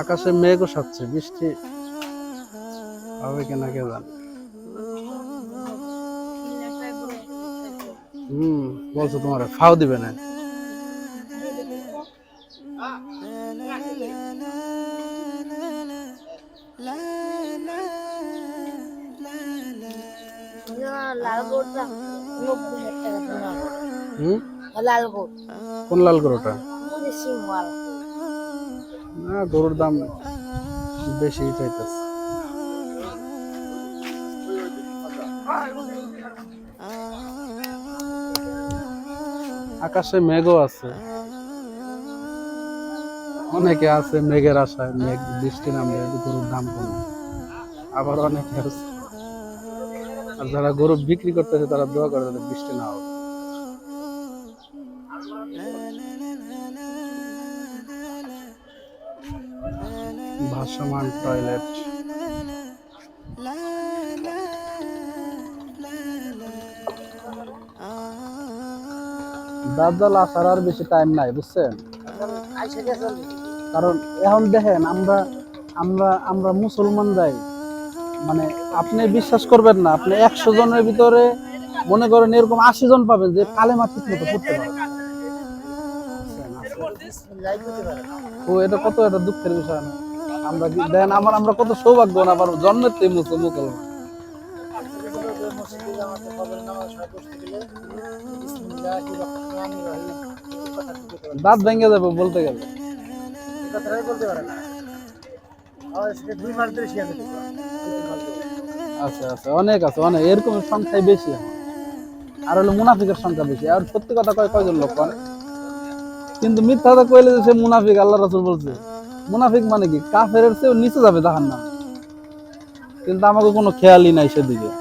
আকাশে মেঘও সাচ্ছে বৃষ্টি হবে কিনা কে জানে। হুম বলছো তোমার ফাও দিবে না। কোন লাল গরুটা? না, গরুর দাম বেশি চাইতেছে। আকাশে মেঘও আছে। অনেকে আছে মেঘের আশায়, মেঘ বৃষ্টি নামলে গরুর দাম কমে আবার অনেকে আছে। আর যারা গরু বিক্রি করতেছে, তারা দোয়া করে যাতে বৃষ্টি না হোক। ভাসমান টয়লেট। দাদাল আসার আর বেশি টাইম নাই, বুঝছেন? কারণ এখন দেখেন, আমরা আমরা আমরা মুসলমান যাই। মানে আপনি বিশ্বাস করবেন না, আপনি একশো জনের ভিতরে মনে করেন এরকম আশি জন পাবেন যে কালেমা ঠিক মতো পড়তে পারে ও, এটা কত? একটা দুঃখের বিষয় না। আমরা দেন আমার আমরা কত সৌভাগ্যবান আবার জন্মের থেকে মুসলমান দাঁত ভেঙে যাবে বলতে গেলে। না আচ্ছা আচ্ছা অনেক আছে, অনেক। এরকম সংখ্যাই বেশি আর হলো মুনাফিকের সংখ্যা বেশি। আর সত্যি কথা কয় কয়জন লোক করে কিন্তু মিথ্যা কথা কইলে যে সে মুনাফিক, আল্লাহ রাসূল বলছে। মুনাফিক মানে কি? কাফের চেয়ে নিচে যাবে জাহান্নাম। কিন্তু আমাকে কোনো খেয়ালই নাই সেদিকে।